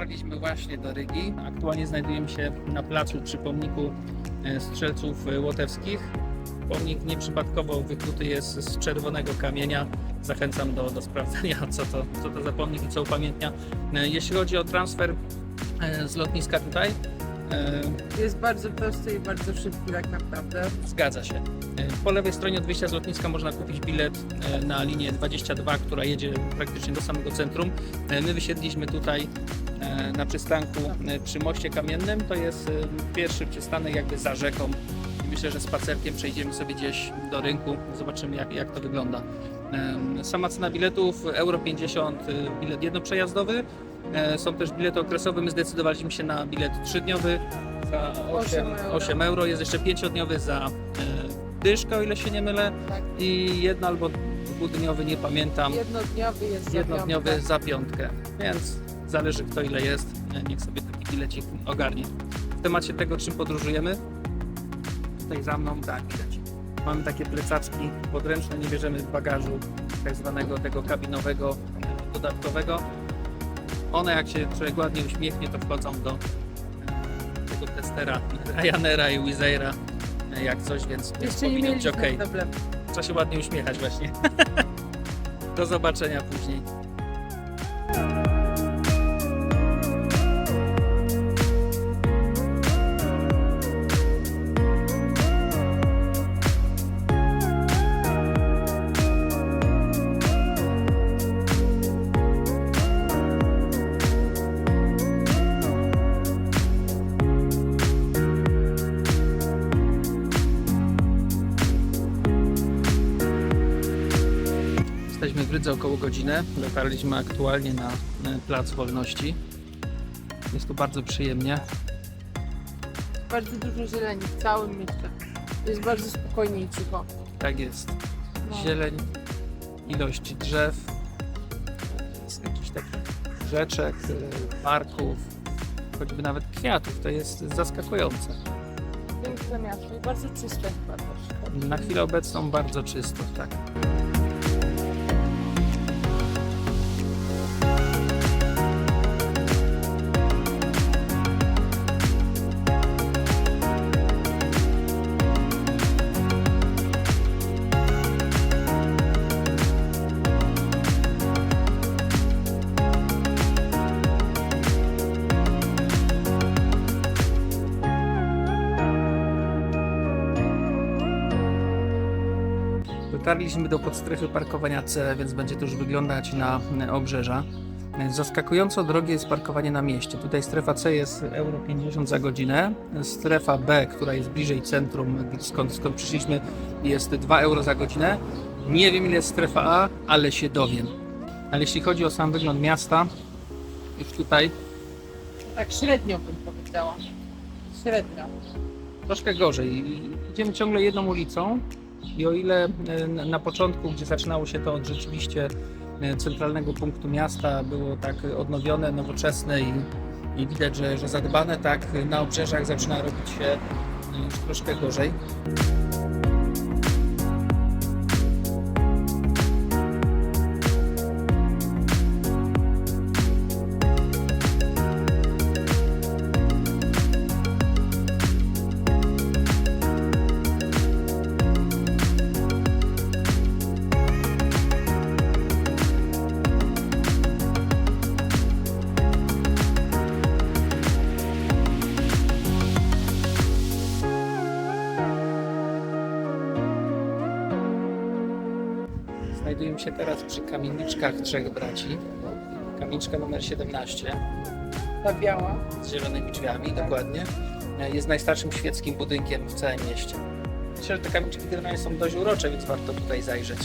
Dotarliśmy właśnie do Rygi. Aktualnie znajdujemy się na placu przy pomniku e, strzelców e, łotewskich. Pomnik nieprzypadkowo wykuty jest z czerwonego kamienia. Zachęcam do, do sprawdzenia, co to, co to za pomnik i co upamiętnia. E, Jeśli chodzi o transfer z lotniska tutaj, Jest bardzo prosty i bardzo szybki tak naprawdę. Zgadza się. Po lewej stronie od wyjścia z lotniska można kupić bilet na linię 22, która jedzie praktycznie do samego centrum. My wysiedliśmy tutaj na przystanku e, przy moście kamiennym. To jest e, pierwszy przystanek jakby za rzeką. Myślę, że spacerkiem przejdziemy sobie gdzieś do rynku, zobaczymy jak, jak to wygląda. E, Sama cena biletów euro 50, e, bilet jednoprzejazdowy. E, Są też bilety okresowe. My zdecydowaliśmy się na bilet trzydniowy za 8, Osiem euro. 8 euro. Jest jeszcze pięciodniowy za e, dyszkę, o ile się nie mylę. Tak. I jedno albo dwudniowy, nie pamiętam. Jednodniowy jest za Jednodniowy piątkę. za piątkę. Więc zależy kto ile jest. Niech sobie taki bilecik ogarnie. W temacie tego, czym podróżujemy, tutaj za mną, tak widać. Mamy takie plecaczki podręczne, nie bierzemy bagażu tak zwanego tego kabinowego, dodatkowego. One jak się człowiek ładnie uśmiechnie, to wchodzą do e, tego testera Ryanaira i Wizz Aira e, jak coś, więc, Jeszcze nie powinno być ok. Trzeba się ładnie uśmiechać właśnie. Do zobaczenia później. Rydze około godzinę. Dotarliśmy aktualnie na Plac Wolności. Jest tu bardzo przyjemnie. Bardzo dużo zieleni w całym mieście. Jest bardzo spokojnie i cicho. Tak jest. No. Zieleń, ilość drzew, jest jakichś takich rzeczek, e, parków, choćby nawet kwiatów. To jest zaskakujące. Piękne miasto i bardzo czyste chyba też. Na chwilę obecną bardzo czysto, tak. Dotarliśmy do podstrefy parkowania C, więc będzie to już wyglądać na obrzeża. Zaskakująco drogie jest parkowanie na mieście. Tutaj strefa C jest euro 50 za godzinę. Strefa B, która jest bliżej centrum, skąd, skąd przyszliśmy, jest 2 euro za godzinę. Nie wiem ile jest strefa A, ale się dowiem. Ale jeśli chodzi o sam wygląd miasta, już tutaj Tak średnio bym powiedziała. Średnio. troszkę gorzej. Idziemy ciągle jedną ulicą i o ile e, na- początku, gdzie zaczynało się to od rzeczywiście e, centralnego punktu miasta, było tak odnowione, nowoczesne i, i widać, że, że zadbane, tak na obrzeżach zaczyna robić się e, już troszkę gorzej. Kamieniczkach Trzech Braci. Kamieniczka numer 17 Ta biała. z zielonymi drzwiami, dokładnie. E, Jest najstarszym świeckim budynkiem w całym mieście. Myślę, że te kamieniczki generalnie są dość urocze, więc warto tutaj zajrzeć.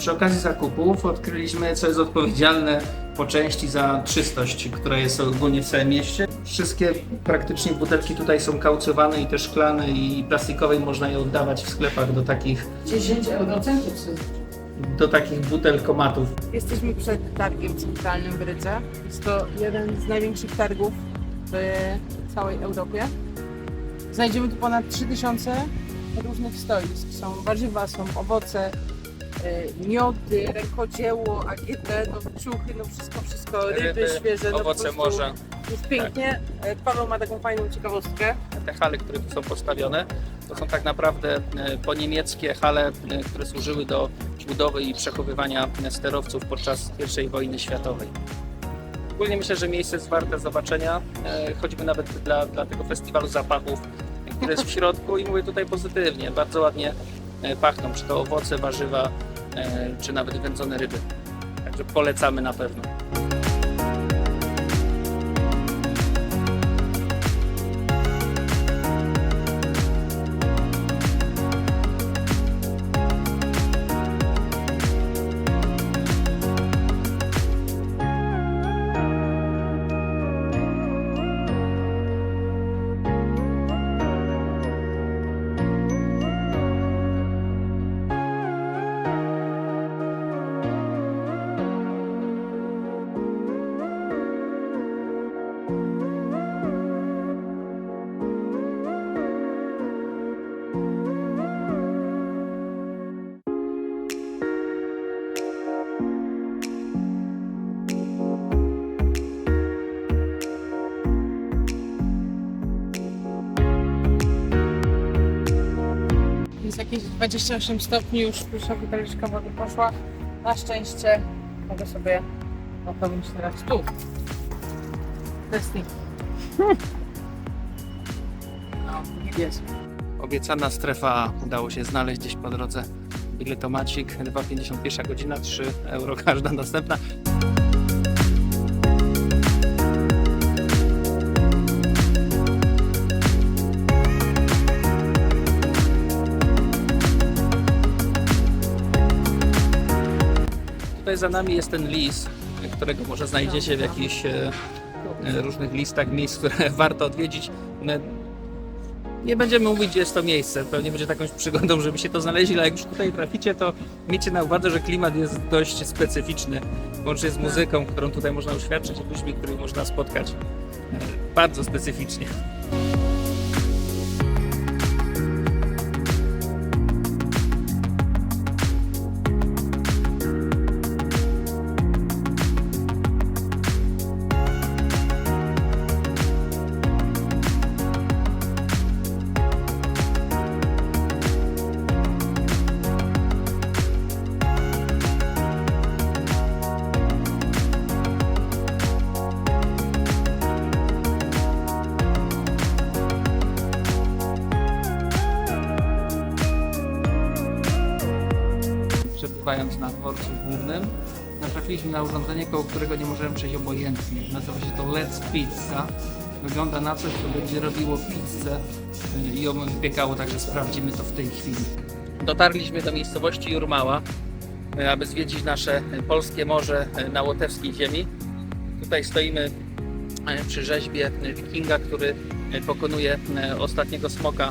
Przy okazji zakupów odkryliśmy, co jest odpowiedzialne po części za czystość, która jest ogólnie w całym mieście. Wszystkie praktycznie butelki tutaj są kaucjowane i te szklane i plastikowe i można je oddawać w sklepach do takich, 10 eurocentów. do takich butelkomatów. Jesteśmy przed targiem centralnym w Rydze. Jest to jeden z największych targów w całej Europie. Znajdziemy tu ponad 3000 różnych stoisk. Są warzywa, są owoce, miody, rękodzieło, AGD, no ciuchy, no wszystko, wszystko, ryby, Ryby, świeże. no po Owoce prostu morza. Jest pięknie. E, Paweł ma taką fajną ciekawostkę. te hale, które tu są postawione, to są tak naprawdę e, poniemieckie hale, e, które służyły do budowy i przechowywania e, sterowców podczas I wojny światowej. Ogólnie myślę, że miejsce jest warte zobaczenia, e, choćby nawet dla, dla tego festiwalu zapachów, e, który jest w środku i mówię tutaj pozytywnie, bardzo ładnie e, pachną, czy to owoce, warzywa, czy nawet wędzone ryby. Także polecamy na pewno. Jakieś 28 stopni, już pierwsza buteleczka wody poszła. Na szczęście mogę sobie napełnić teraz tu. Testing. No, niebieski. Obiecana strefa udało się znaleźć gdzieś po drodze. Biletomacik, 2,51 godzina, 3 euro każda następna. Tutaj za nami jest ten lis, którego może znajdziecie w jakichś e, e, różnych listach miejsc, które warto odwiedzić. One nie będziemy mówić, gdzie jest to miejsce. Pewnie będzie takąś przygodą, żeby się to znaleźli, ale jak już tutaj traficie, to miejcie na uwadze, że klimat jest dość specyficzny. Łącznie z muzyką, którą tutaj można uświadczyć i ludźmi, których można spotkać. E, Bardzo specyficznie. Głównym, natrafiliśmy na urządzenie, koło którego nie możemy przejść obojętnie. Nazywa się to Let's Pizza. Wygląda na coś, co będzie robiło pizzę i ją wypiekało, także sprawdzimy to w tej chwili. Dotarliśmy do miejscowości Jurmała, aby zwiedzić nasze polskie morze na łotewskiej ziemi. Tutaj stoimy y, przy rzeźbie wikinga, który y, pokonuje y, ostatniego smoka,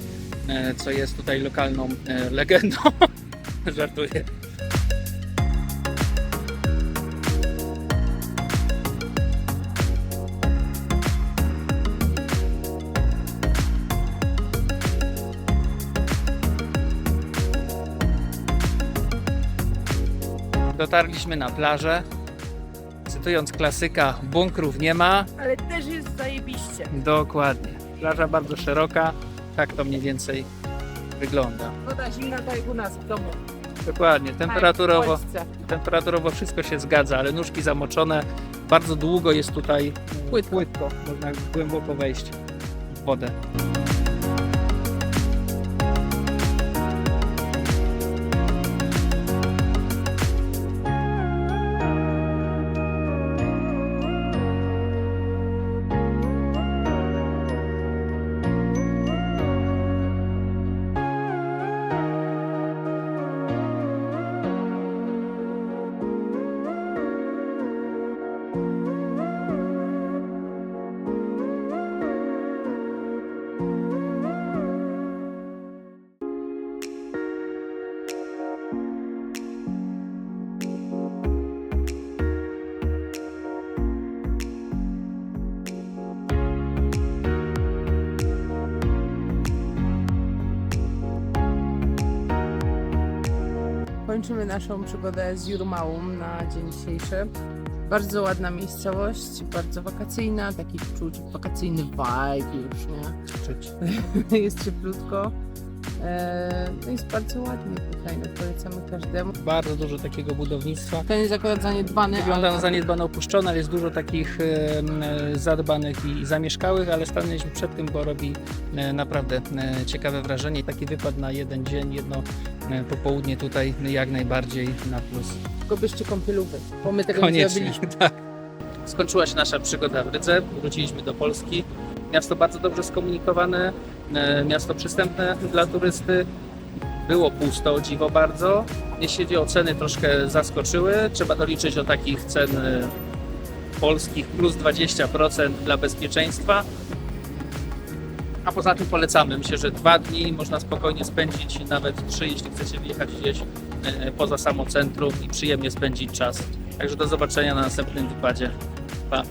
co jest tutaj lokalną legendą. Żartuję. Dotarliśmy na plażę. Cytując klasyka, bunkrów nie ma. Ale też jest zajebiście. Dokładnie. Plaża bardzo szeroka. Tak to mniej więcej wygląda. Woda zimna tak jak u nas w domu. Dokładnie. Tak, w Temperaturowo, Polsce. temperaturowo wszystko się zgadza, ale nóżki zamoczone. Bardzo długo jest tutaj Płytko. płytko. Można głęboko wejść w wodę. Kończymy naszą przygodę z Jurmałą na dzień dzisiejszy. Bardzo ładna miejscowość, bardzo wakacyjna, taki czuć wakacyjny vibe już, nie? Jest cieplutko. Eee, no jest bardzo ładnie tutaj, no polecamy każdemu. Bardzo dużo takiego budownictwa. To jest akurat zaniedbany, Wygląda ale na zaniedbane, opuszczone, ale jest dużo takich e, e, zadbanych i zamieszkałych, ale stanęliśmy przed tym, bo robi e, naprawdę e, ciekawe wrażenie. Taki wypad na jeden dzień, jedno e, popołudnie tutaj jak najbardziej na plus. tylko bierzcie kąpielówy, bo my tego nie Koniecznie. zrobiliśmy. Tak. Skończyła się nasza przygoda w Rydze, wróciliśmy do Polski. Miasto bardzo dobrze skomunikowane, e, miasto przystępne dla turysty. Było pusto, o dziwo bardzo. Jeśli chodzi o ceny, troszkę zaskoczyły. Trzeba doliczyć o takich cen e, polskich plus 20% dla bezpieczeństwa. A poza tym polecamy. Myślę, że dwa dni można spokojnie spędzić, nawet trzy, jeśli chcecie wyjechać gdzieś e, poza samo centrum i przyjemnie spędzić czas. Także do zobaczenia na następnym wypadzie. Pa.